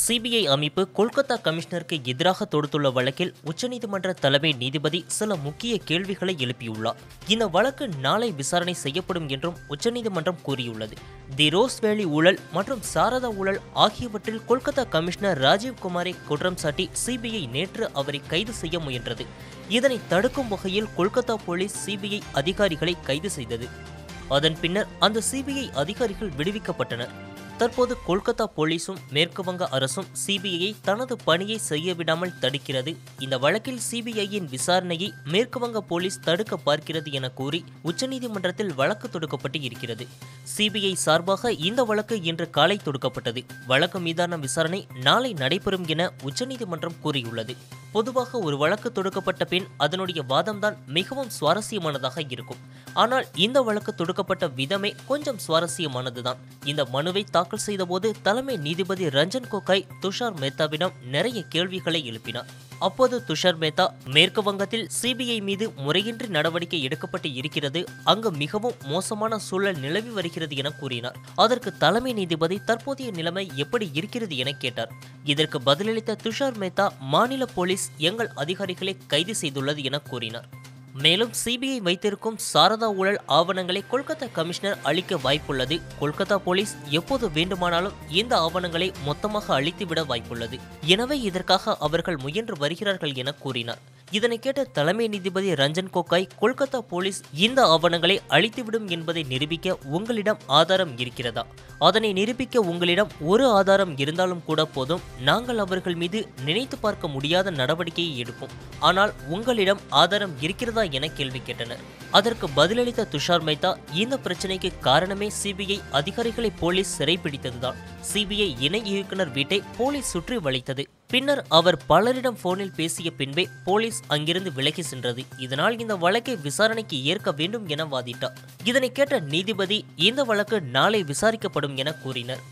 CBI அமைப்பு கொல்கத்தா கமிஷனருக்கு எதிராக தொடுத்துள்ள வழக்கில் உச்சநீதிமன்ற தலைமை நீதிபதி சில முக்கிய கேள்விகளை எழுப்பியுள்ளார். இந்த வழக்கு நாளை விசாரணை செய்யப்படும் என்றும் உச்சநீதிமன்றம் கூறியுள்ளது. தி ரோஸ் வேலி ஊழல் மற்றும் சாரதா ஊழல் ஆகியவற்றில் கொல்கத்தா கமிஷனர் ராஜீவ் குமாரை குற்றம் சாட்டி சிபிஐ நேற்று அவரை கைது செய்ய முயன்றது. இதனை தடுக்கும் வகையில் கொல்கத்தா போலீஸ் சிபிஐ அதிகாரிகளை கைது செய்தது. அதன் பின்னர் அந்த சிபிஐ அதிகாரிகள் விடுவிக்கப்பட்டனர். தற்போது கொல்கத்தா போலீஸும் மேற்கு வங்க அரசும் சிபிஐ தனது பணியை செய்ய விடாமல் தடுக்கிறது. இந்த வழக்கில் சிபிஐயின் விசாரணையை மேற்கு வங்க போலீஸ் தடுக்க பார்க்கிறது என கூறி உச்சநீதிமன்றத்தில் வழக்கு தொடுக்கப்பட்டு இருக்கிறது. சிபிஐ சார்பாக இந்த வழக்கு இன்று காலை தொடுக்கப்பட்டது. வழக்கு மீதான விசாரணை நாளை நடைபெறும் என உச்சநீதிமன்றம் கூறியுள்ளது. பொதுவாக ஒரு வழக்கு தொடுக்கப்பட்ட பின் அதனுடைய வாதம்தான் மிகவும் சுவாரஸ்யமானதாக இருக்கும். ஆனால் இந்த வழக்கு தொடுக்கப்பட்ட விதமே கொஞ்சம் சுவாரஸ்யமானதுதான். இந்த மனுவை தாக்கல் செய்தபோது தலைமை நீதிபதி ரஞ்சன் கோகாய் துஷார் மேத்தாவிடம் நிறைய கேள்விகளை எழுப்பினார். அப்போது துஷார் மேத்தா மேற்கு வங்கத்தில் சிபிஐ மீது முறையின்றி நடவடிக்கை எடுக்கப்பட்டு இருக்கிறது அங்கு மிகவும் மோசமான சூழல் நிலவி வருகிறது என கூறினார். அதற்கு தலைமை நீதிபதி தற்போதைய நிலைமை எப்படி இருக்கிறது என கேட்டார். இதற்கு பதிலளித்த துஷார் மேத்தா மாநில போலீஸ் எங்கள் அதிகாரிகளை கைது செய்துள்ளது என கூறினார். மேலும் சிபிஐ வைத்திருக்கும் சாரதா ஊழல் ஆவணங்களை கொல்கத்தா கமிஷனர் அளிக்க வாய்ப்புள்ளது. கொல்கத்தா போலீஸ் எப்போது வேண்டுமானாலும் இந்த ஆவணங்களை மொத்தமாக அழித்துவிட வாய்ப்புள்ளது. எனவே இதற்காக அவர்கள் முயன்று வருகிறார்கள் என கூறினார். இதனை கேட்ட தலைமை நீதிபதி ரஞ்சன் கோகாய் கொல்கத்தா போலீஸ் இந்த ஆவணங்களை அழித்துவிடும் என்பதை நிரூபிக்க உங்களிடம் ஆதாரம் இருக்கிறதா? அதனை நிரூபிக்க உங்களிடம் ஒரு ஆதாரம் இருந்தாலும் கூட போதும். நாங்கள் அவர்கள் மீது நினைத்து பார்க்க முடியாத நடவடிக்கையை எடுப்போம். ஆனால் உங்களிடம் ஆதாரம் இருக்கிறதா என கேள்வி கேட்டனர். அதற்கு பதிலளித்த துஷார் மேத்தா இந்த பிரச்சனைக்கு காரணமே சிபிஐ அதிகாரிகளை போலீஸ் சிறைப்பிடித்ததுதான் சிபிஐ இணை இயக்குனர் வீட்டை போலீஸ் சுற்றி வளைத்தது. பின்னர் அவர் பலரிடம் போனில் பேசிய பின்பே போலீஸ் அங்கிருந்து விலகி சென்றது. இதனால் இந்த வழக்கை விசாரணைக்கு ஏற்க வேண்டும் என வாதிட்டார். இதனை கேட்ட நீதிபதி இந்த வழக்கு நாளை விசாரிக்கப்படும் என கூறினர்.